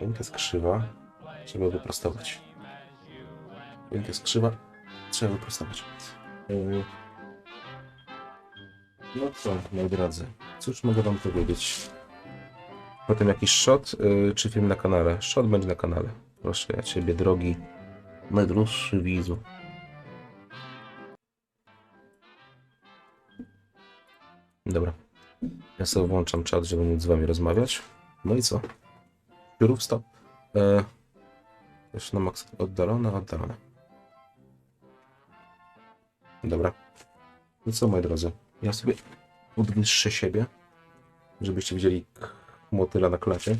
Choinka jest krzywa. Trzeba wyprostować. Choinka jest krzywa. Trzeba wyprostować. Yy. No co, moi drodzy. Cóż mogę wam powiedzieć? Potem jakiś shot, yy, czy film na kanale? Shot będzie na kanale. Proszę ja ciebie, drogi najdroższy widzu. Dobra. Ja sobie włączam czat, żeby móc z wami rozmawiać. No i co? Piórów stop. E, już na maks oddalone, oddalone. Dobra. No co, moi drodzy? Ja sobie podwyższę siebie, żebyście widzieli motyla na klacie.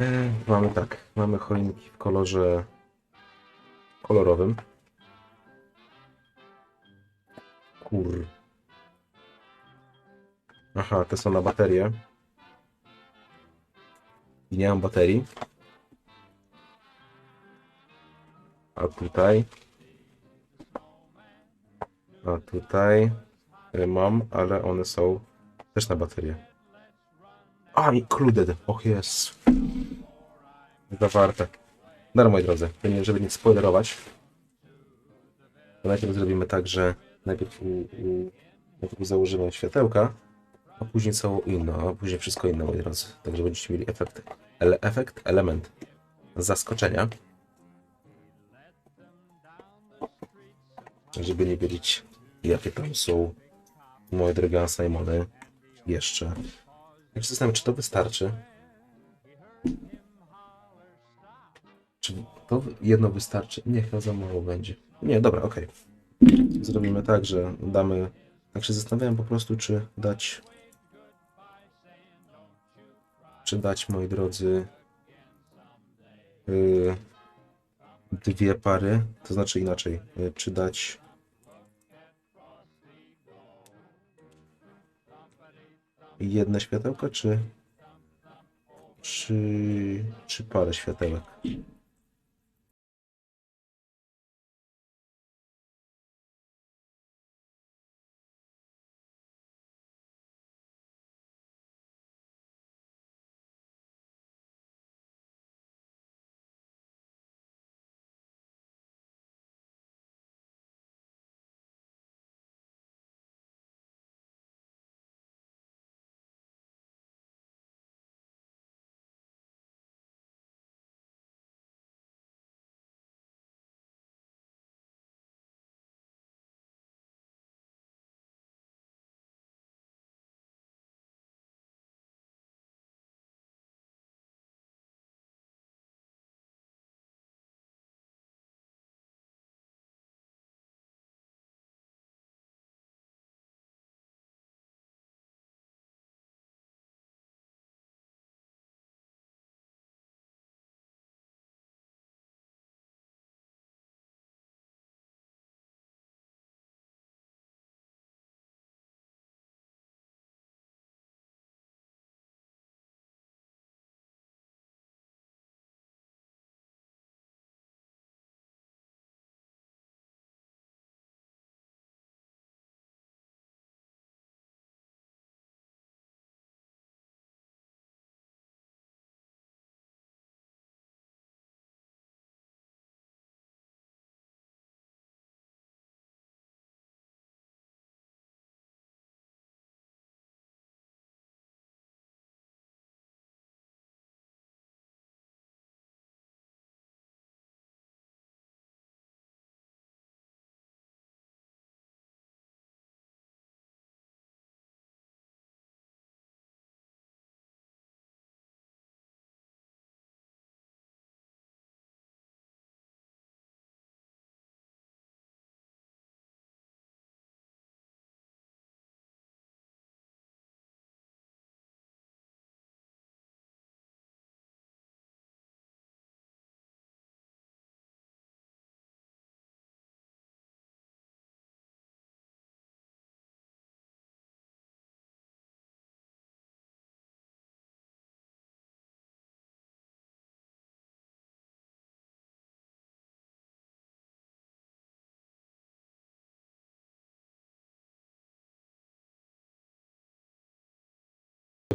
E, mamy tak, mamy choinki w kolorze kolorowym. Kur. Aha, te są na baterię. I nie mam baterii. A tutaj. A tutaj y, mam, ale one są też na baterię. A, included. Och, jest. Zawarte. Dobra, moi drodzy, żeby nie spoilerować, to najpierw zrobimy tak, że najpierw, najpierw założymy światełka, a później całą inną, a później wszystko inne, moi drodzy. Także będziecie mieli efekt, ele, efekt element zaskoczenia. Żeby nie wiedzieć, jakie tam są moje drogie Simony jeszcze. Jak się zastanawiam, czy to wystarczy? Czy to jedno wystarczy? Nie, chyba za mało będzie. Nie, dobra, okej. Zrobimy tak, że damy... Tak się zastanawiałem po prostu, czy dać... Czy dać, moi drodzy... Yy, dwie pary, to znaczy inaczej. Yy, czy dać... Jedne światełka, czy... Czy... Czy parę światełek?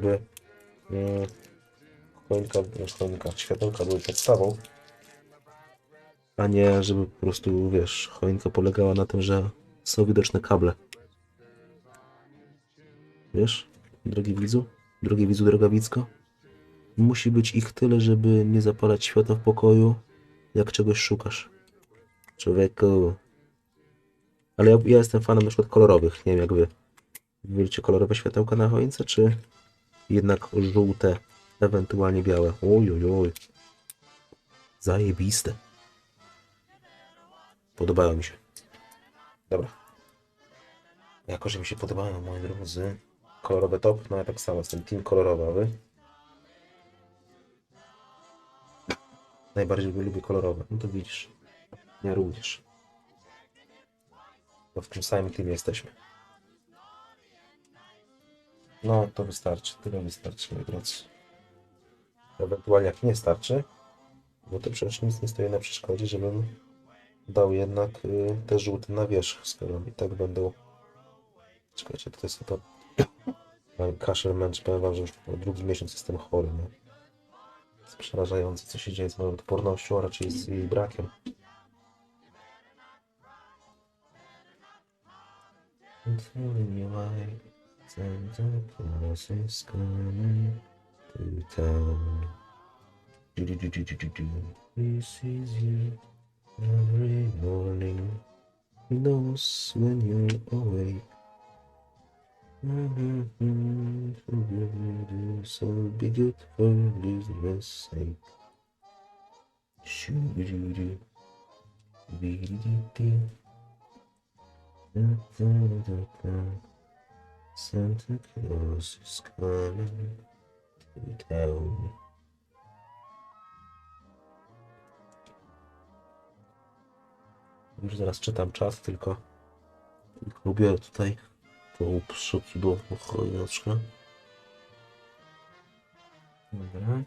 Żeby mm, choinka, światełka były podstawą, a nie żeby po prostu, wiesz, choinka polegała na tym, że są widoczne kable. Wiesz, drogi widzu? Drogi widzu, droga widzko? Musi być ich tyle, żeby nie zapalać światła w pokoju, jak czegoś szukasz. Człowieku. Ale ja, ja jestem fanem na przykład kolorowych. Nie wiem jak wy. Wolicie kolorowe światełka na choince, czy jednak żółte, ewentualnie białe? Oj, oj, oj. Zajebiste. Podobają mi się. Dobra. Jako, że mi się podobają, moi drodzy, kolorowy top, no ja tak samo jestem team kolorowy? Najbardziej lubię kolorowe. No to widzisz. Ja również. Bo w tym samym teamie jesteśmy. No, to wystarczy. Tyle wystarczy, moi drodzy. Ewentualnie jak nie starczy, bo to przecież nic nie stoi na przeszkodzie, żebym dał jednak y, te żółte na wierzch, skoro i tak będą... Czekajcie, to jest to... Mam kaszel męcz, powiem wam, że już drugi miesiąc jestem chory, no. Jest przerażające, co się dzieje z moją odpornością, a raczej z jej brakiem. Telling you why Santa Claus is coming to town. Do do do do do do do. He sees you every morning. He knows when you're awake. So be good for goodness sake. Shoo-doo-doo. Be-dee-dee-dee. Da-da-da-da. Santa Claus is coming to town. Już zaraz czytam czas, tylko, lubię tutaj tą przecudowną choineczkę. Dobra.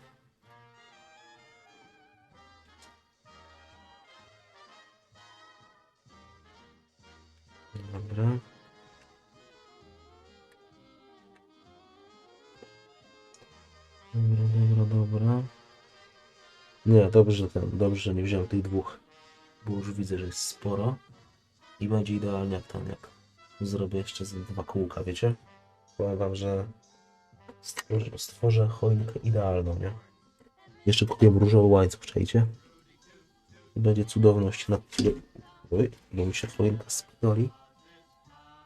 Dobra. Dobra, dobra, dobra. Nie, dobrze, ten, dobrze, że nie wziąłem tych dwóch, bo już widzę, że jest sporo i będzie idealnie jak ten, jak zrobię jeszcze z dwa kółka, wiecie? Powiem wam, że stworzę, stworzę choinkę idealną, nie? Jeszcze kupiłem różowy łańcuch, czajcie? I będzie cudowność nad... Oj, bo mi się choinka spinoli.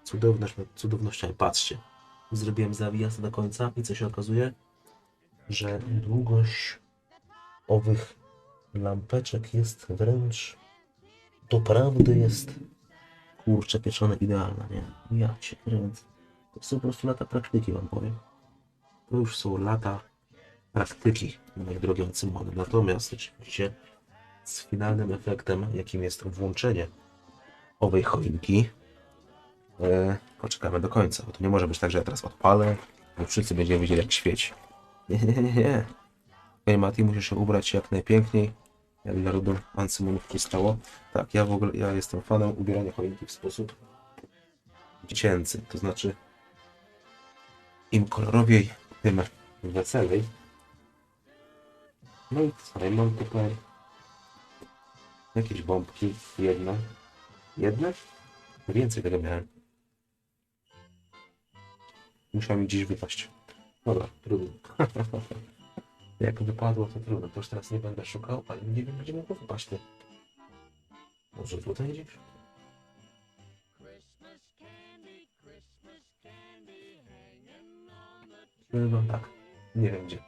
Cudowność nad cudownościami. Patrzcie. Zrobiłem zawijaz do końca i co się okazuje? Że długość owych lampeczek jest wręcz doprawdy jest kurczę pieczone idealna, nie? Ja cię kręcę. To są po prostu lata praktyki, wam powiem. To już są lata praktyki, moje drogie cymony. Natomiast oczywiście z finalnym efektem, jakim jest włączenie owej choinki, e, poczekamy do końca, bo to nie może być tak, że ja teraz odpalę, bo wszyscy będziemy wiedzieli jak świeci. Nie, nie, nie, nie. Okej, Mati, musisz się ubrać jak najpiękniej, jak dla rodu Ancymonów przystało. Tak, ja w ogóle, ja jestem fanem ubierania choinki w sposób dziecięcy, to znaczy im kolorowiej, tym weselej. No i co, mam tutaj jakieś bombki, jedne, jedne? Więcej tego miałem. Musiał mi dziś wypaść. Dobra, trudno. Jak wypadło, to trudno. To już teraz nie będę szukał, ale nie wiem, gdzie mogło wypaść. Ty. Może tutaj gdzieś? Chyba tak. Nie wiem gdzie.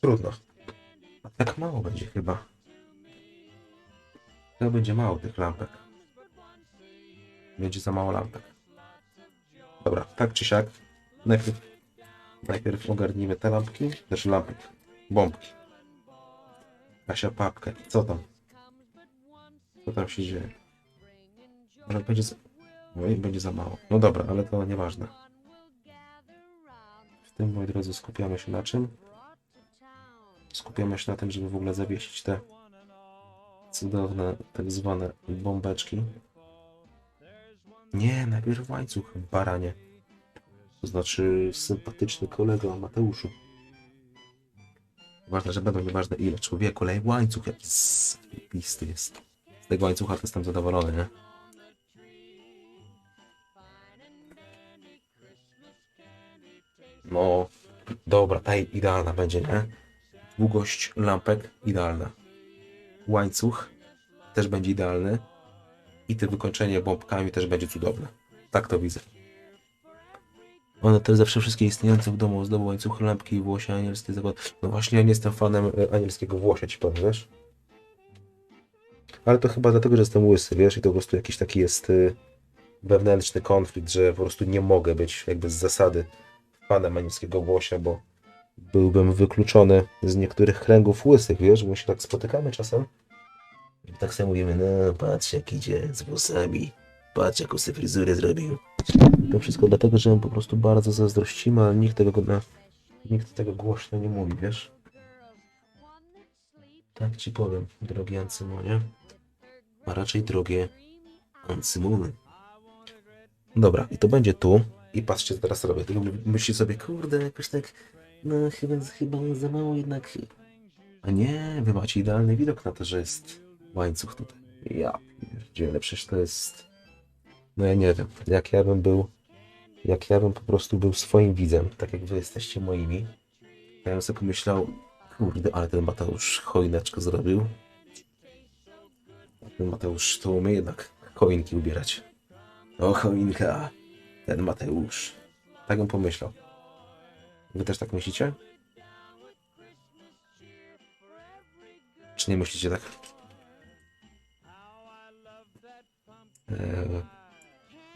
Trudno. A tak mało będzie chyba. Chyba będzie mało tych lampek. Będzie za mało lampek. Dobra, tak czy siak. Najpierw, najpierw ogarnijmy te lampki. Znaczy lampki. Bombki. Kasia papkę. Co tam? Co tam się dzieje? Może będzie za... Oj, będzie za mało. No dobra, ale to nieważne. W tym, moi drodzy, skupiamy się na czym? Skupiamy się na tym, żeby w ogóle zawiesić te cudowne, tak zwane bombeczki. Nie, najpierw łańcuch, baranie. To znaczy sympatyczny kolego Mateuszu. Ważne, że będą, nieważne ile. Człowieku, lej łańcuch jaki pisty jest. Z tego łańcucha to jestem zadowolony, nie? No, dobra, ta idealna będzie, nie? Długość lampek idealna. Łańcuch też będzie idealny. I te wykończenie bombkami też będzie cudowne. Tak to widzę. One też zawsze wszystkie istniejące w domu ozdoby łańcuchy, lampki i włosie anielskie zakład. No właśnie, ja nie jestem fanem e, anielskiego włosia, ci powiem, wiesz? Ale to chyba dlatego, że jestem łysy, wiesz? I to po prostu jakiś taki jest y, wewnętrzny konflikt, że po prostu nie mogę być jakby z zasady fanem anielskiego włosia, bo byłbym wykluczony z niektórych kręgów łysych, wiesz? Bo my się tak spotykamy czasem. I tak sobie mówimy, no patrz jak idzie z włosami, patrz jaką sobie fryzurę zrobił. To wszystko dlatego, że my po prostu bardzo zazdrościmy, ale nikt tego, na, nikt tego głośno nie mówi, wiesz? Tak ci powiem, drogi Ancymonie. A raczej drogie Ancymony. Dobra, i to będzie tu. I patrzcie, co teraz robię. Tylko myśli sobie, kurde, jakoś tak, no chyba, chyba za mało jednak. A nie, wy macie idealny widok na to, że jest łańcuch tutaj. Ja pierdzielę, przecież to jest... No ja nie wiem, jak ja bym był... Jak ja bym po prostu był swoim widzem, tak jak wy jesteście moimi, ja bym sobie pomyślał, kurde, ale ten Mateusz choineczkę zrobił. Ten Mateusz to umie jednak choinki ubierać. O, choinka, ten Mateusz. Tak bym pomyślał. Wy też tak myślicie? Czy nie myślicie tak? Eee,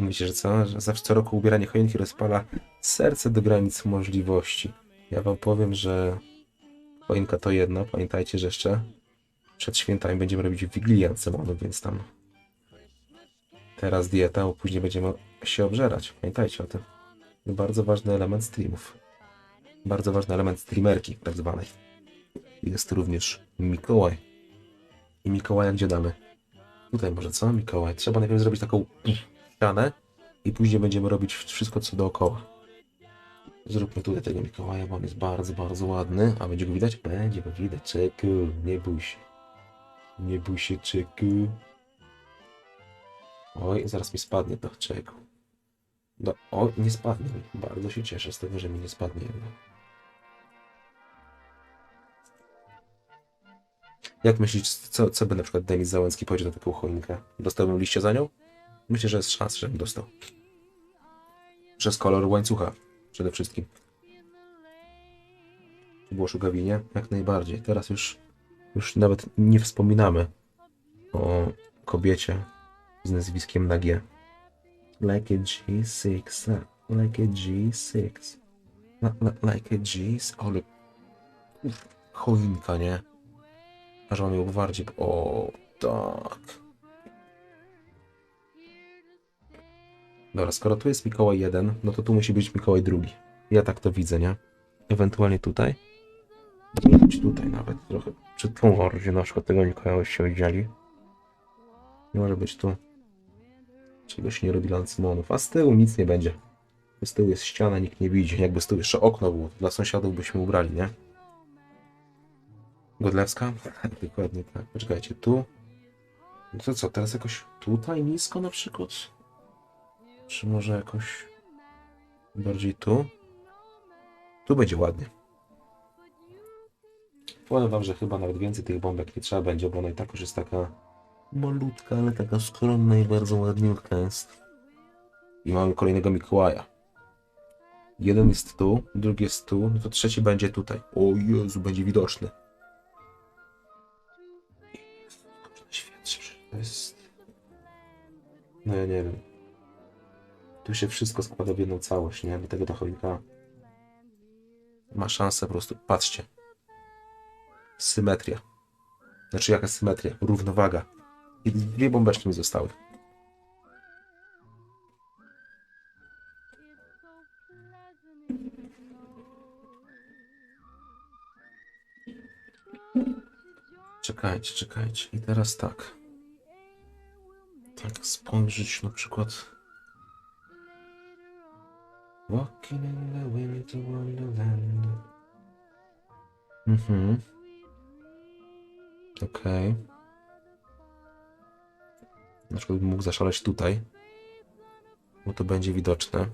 mówicie, że co? Że zawsze co roku ubieranie choinki rozpala serce do granic możliwości. Ja wam powiem, że choinka to jedno. Pamiętajcie, że jeszcze przed świętami będziemy robić Wigilię Ancemonu, więc tam teraz dieta, a później będziemy się obżerać. Pamiętajcie o tym. Bardzo ważny element streamów. Bardzo ważny element streamerki tak zwanej. Jest również Mikołaj. I Mikołaja gdzie damy? Tutaj może co? Mikołaj. Trzeba najpierw zrobić taką ścianę i później będziemy robić wszystko co dookoła. Zróbmy tutaj tego Mikołaja, bo on jest bardzo, bardzo ładny. A będzie go widać? Będzie go widać. Czeku, nie bój się. Nie bój się, czeku. Oj, zaraz mi spadnie to, czeku. No, oj, nie spadnie mi. Bardzo się cieszę z tego, że mi nie spadnie jednak. Jak myślisz, co, co by na przykład Denis Załęcki powiedział na taką choinkę? Dostałbym liście za nią? Myślę, że jest szansa, żebym dostał. Przez kolor łańcucha przede wszystkim. Czy było szugawinie? Jak najbardziej. Teraz już, już nawet nie wspominamy o kobiecie z nazwiskiem na G. Like a G6, like a G6. Li- li- Like a G6. Ale... Choinka, nie? Aż mam ją bardziej... O, tak. Dobra, skoro tu jest Mikołaj 1, no to tu musi być Mikołaj drugi. Ja tak to widzę, nie? Ewentualnie tutaj. Może być tutaj nawet trochę. Czy tu może na przykład tego Mikołaja się oddzieli. Nie może być tu. Czegoś nie robi Lancymonów. A z tyłu nic nie będzie. Z tyłu jest ściana, nikt nie widzi. Jakby z tyłu jeszcze okno było, dla sąsiadów byśmy ubrali, nie? Godlewska? Dokładnie tak. Poczekajcie, tu. No to co, teraz jakoś tutaj nisko na przykład? Czy może jakoś bardziej tu? Tu będzie ładnie. Powiem wam, że chyba nawet więcej tych bombek nie trzeba będzie, bo ona i tak już jest taka malutka, ale taka skromna i bardzo ładniutka jest. I mamy kolejnego Mikołaja. Jeden jest tu, drugi jest tu, no to trzeci będzie tutaj. O Jezu, będzie widoczny. Świetnie, to jest... No ja nie wiem. Tu się wszystko składa w jedną całość, nie? Dlatego ta choinka ma szansę po prostu. Patrzcie. Symetria. Znaczy jaka symetria? Równowaga. I dwie bombeczki mi zostały. Czekajcie, czekajcie. I teraz tak. Tak spojrzeć na przykład. Walking in the winter wonderland. Mhm. Okej. Na przykład bym mógł zaszaleć tutaj. Bo to będzie widoczne.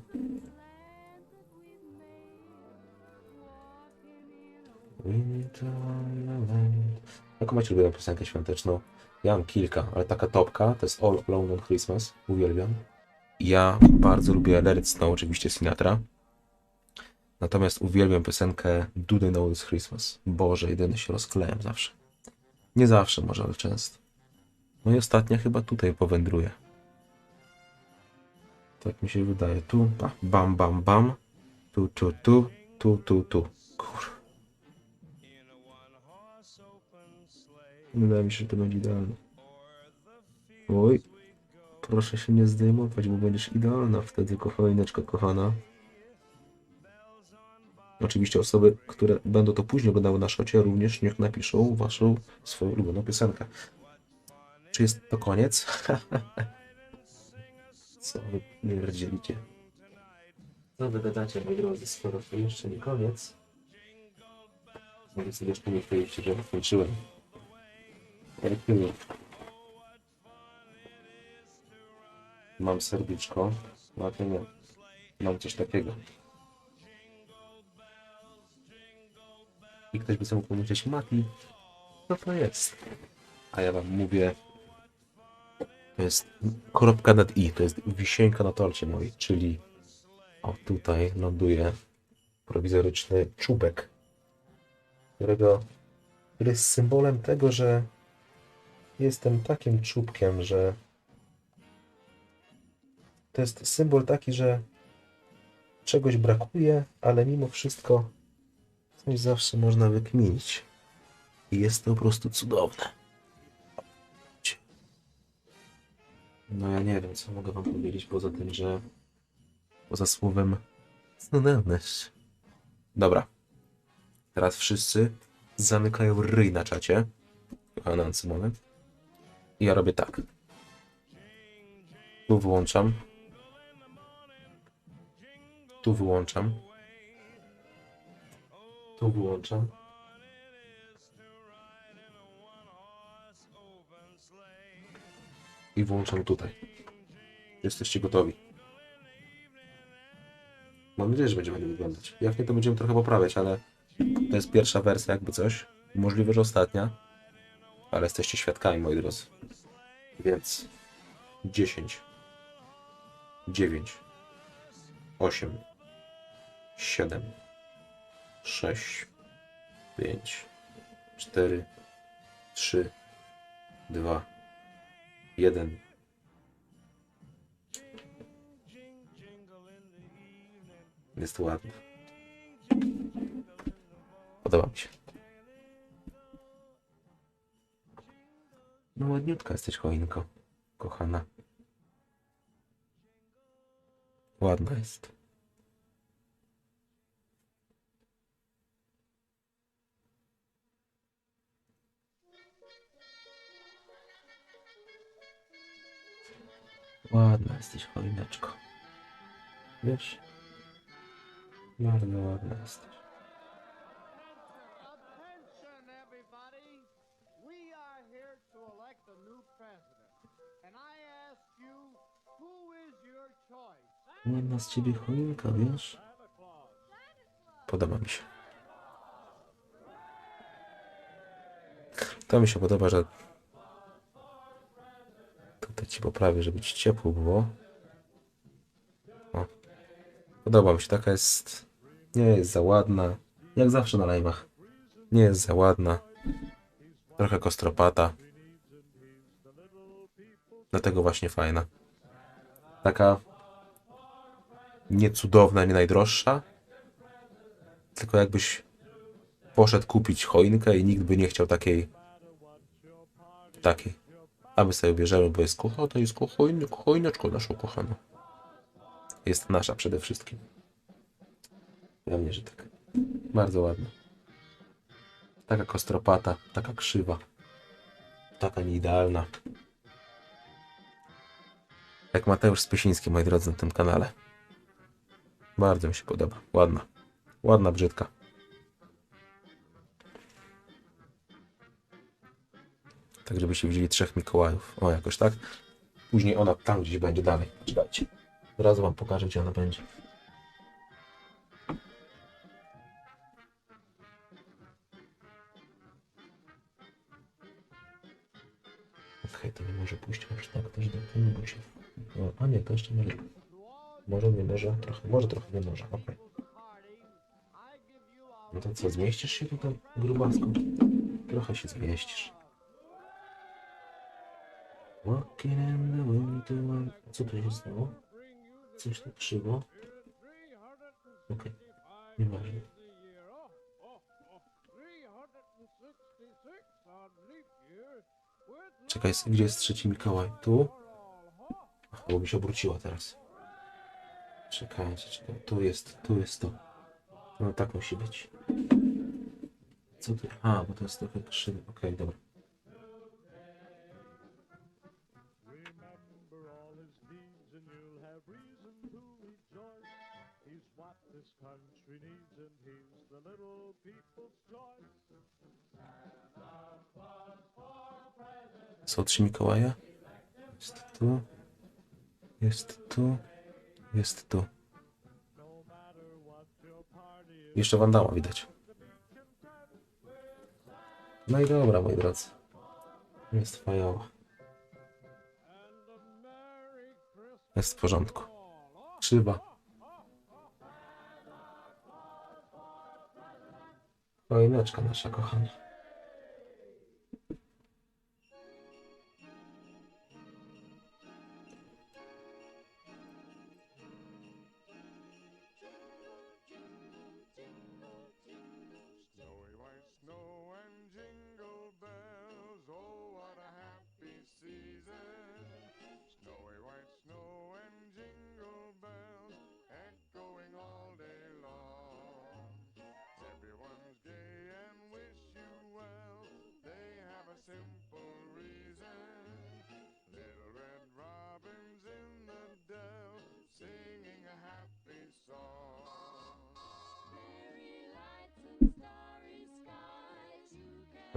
Jaką macie ulubioną piosenkę świąteczną? Ja mam kilka, ale taka topka to jest All Alone on Christmas. Uwielbiam. Ja bardzo lubię Let Snow, oczywiście Sinatra. Natomiast uwielbiam piosenkę Do They Know It's Christmas. Boże, jedyny się rozklejam zawsze. Nie zawsze może, ale często. No i ostatnia chyba tutaj powędruje. Tak mi się wydaje. Tu, pa, bam, bam, bam. Tu, tu, tu, tu, tu, tu. Kur. Wydaje mi się, że to będzie idealne. Oj. Proszę się nie zdejmować, bo będziesz idealna wtedy, kochanineczka kochana. Oczywiście osoby, które będą to później oglądały na szocie, również niech napiszą waszą swoją ulubioną piosenkę. Czy jest to koniec? Co wy pierdzielicie? Co wy gadacie, moi drodzy, skoro to jeszcze nie koniec? Mogę sobie jeszcze nie powiedzieć, że skończyłem. Erkiulu. Mam serduszko, no to nie. Mam coś takiego. I ktoś by sobie pomyśleć, Mati, co to jest? A ja wam mówię, to jest kropka nad i, to jest wisienka na torcie mojej, czyli o tutaj ląduje prowizoryczny czubek, którego, który jest symbolem tego, że jestem takim czubkiem, że to jest symbol taki, że czegoś brakuje, ale mimo wszystko coś zawsze można wykminić. I jest to po prostu cudowne. No ja nie wiem, co mogę wam powiedzieć poza tym, że poza słowem cudowność. Dobra. Teraz wszyscy zamykają ryj na czacie. Kochający moment. I ja robię tak. Tu wyłączam. Tu wyłączam. Tu wyłączam. I włączam tutaj. Jesteście gotowi. Mam nadzieję, że będzie ładnie wyglądać. Jak nie, to będziemy trochę poprawiać, ale to jest pierwsza wersja, jakby coś. Możliwe, że ostatnia. Ale jesteście świadkami, moi drodzy. Więc 10, 9, 8, 7, 6, 5, 4, 3, 2, 1. Jest ładny. Podoba mi się. No ładniutka jesteś, choinko. Kochana. Ładna jest. Ładna jesteś, choineczko. Wiesz? Bardzo ładna jesteś. Ładna z ciebie choinka, wiesz? Podoba mi się. To mi się podoba, że ci poprawię, żeby ci ciepło było. O. Podoba mi się, taka jest. Nie jest za ładna. Jak zawsze na live'ach. Nie jest za ładna. Trochę kostropata. Dlatego właśnie fajna. Taka nie cudowna, nie najdroższa, tylko jakbyś poszedł kupić choinkę i nikt by nie chciał takiej takiej. A my sobie bierzemy, bo jest kochana, jest kochojn, choineczko naszą kochaną. Jest nasza przede wszystkim. Ja mnie, że tak. Bardzo ładna. Taka kostropata, taka krzywa. Taka nieidealna. Jak Mateusz Spysiński, moi drodzy, na tym kanale. Bardzo mi się podoba. Ładna. Ładna, brzydka. Tak, żebyście widzieli trzech Mikołajów. O, jakoś tak. Później ona tam gdzieś będzie dalej. Czekajcie. Od razu wam pokażę, gdzie ona będzie. Okej, to nie może pójść aż tak też do tyłu, bo się... A nie, to jeszcze może. Może, nie może, trochę, może, trochę nie może, okej. No to co, zmieścisz się tutaj, grubasku? Trochę się zmieścisz. Walking in the winter... Co tu się stało? Coś tu krzywo? Okej, nieważne. Czekaj, gdzie jest trzeci Mikołaj? Tu? Ach, bo mi się obróciła teraz. Czekajcie, czekaj. Tu jest, tu jest to. No tak musi być. Co tu? A, bo to jest trochę krzywy. Okej, dobra. This country needs and he's the little trzy Mikołaje? Jest tu. Jest tu. Jest tu. Jeszcze Wandała widać. No i dobra, moi drodzy. Jest fajowa. Jest w porządku. all. Choineczka nasza kochana.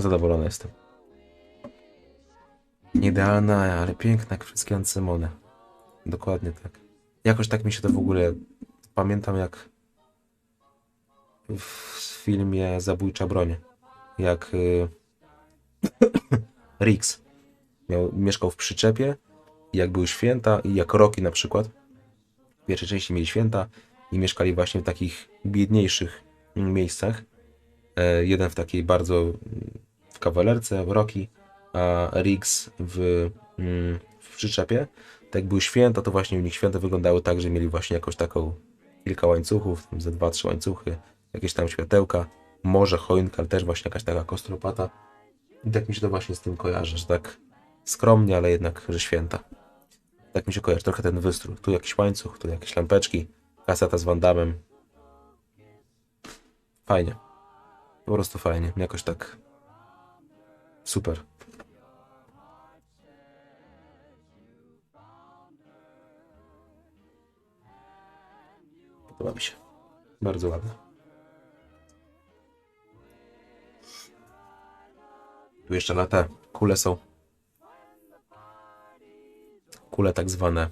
Zadowolony jestem. Nieidealna, ale piękna jak wszystkie ancymony. Dokładnie tak. Jakoś tak mi się to w ogóle... Pamiętam jak w filmie Zabójcza broń. Jak y... Rix miał, mieszkał w przyczepie jak były święta i jak Rocky na przykład. W pierwszej części mieli święta i mieszkali właśnie w takich biedniejszych miejscach. E, jeden w takiej bardzo kawalerce, w Rocky, a Riggs w, mm, w przyczepie. Tak jak były święta, to właśnie u nich święta wyglądały tak, że mieli właśnie jakąś taką kilka łańcuchów, ze dwa, trzy łańcuchy, jakieś tam światełka, może choinka, ale też właśnie jakaś taka kostropata. I tak mi się to właśnie z tym kojarzy, że tak skromnie, ale jednak, że święta. Tak mi się kojarzy, trochę ten wystrój. Tu jakiś łańcuch, tu jakieś lampeczki, kaseta z Wandamem. Fajnie. Po prostu fajnie. Jakoś tak. Super. Podoba mi się. Bardzo ładne. Tu jeszcze na te kule są. Kule tak zwane.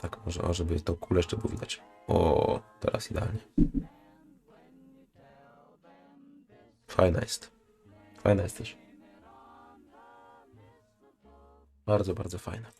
Tak, może, żeby tą kulę jeszcze było widać. O, teraz idealnie. Fajna jest. Fajna jest też. Bardzo, bardzo fajna.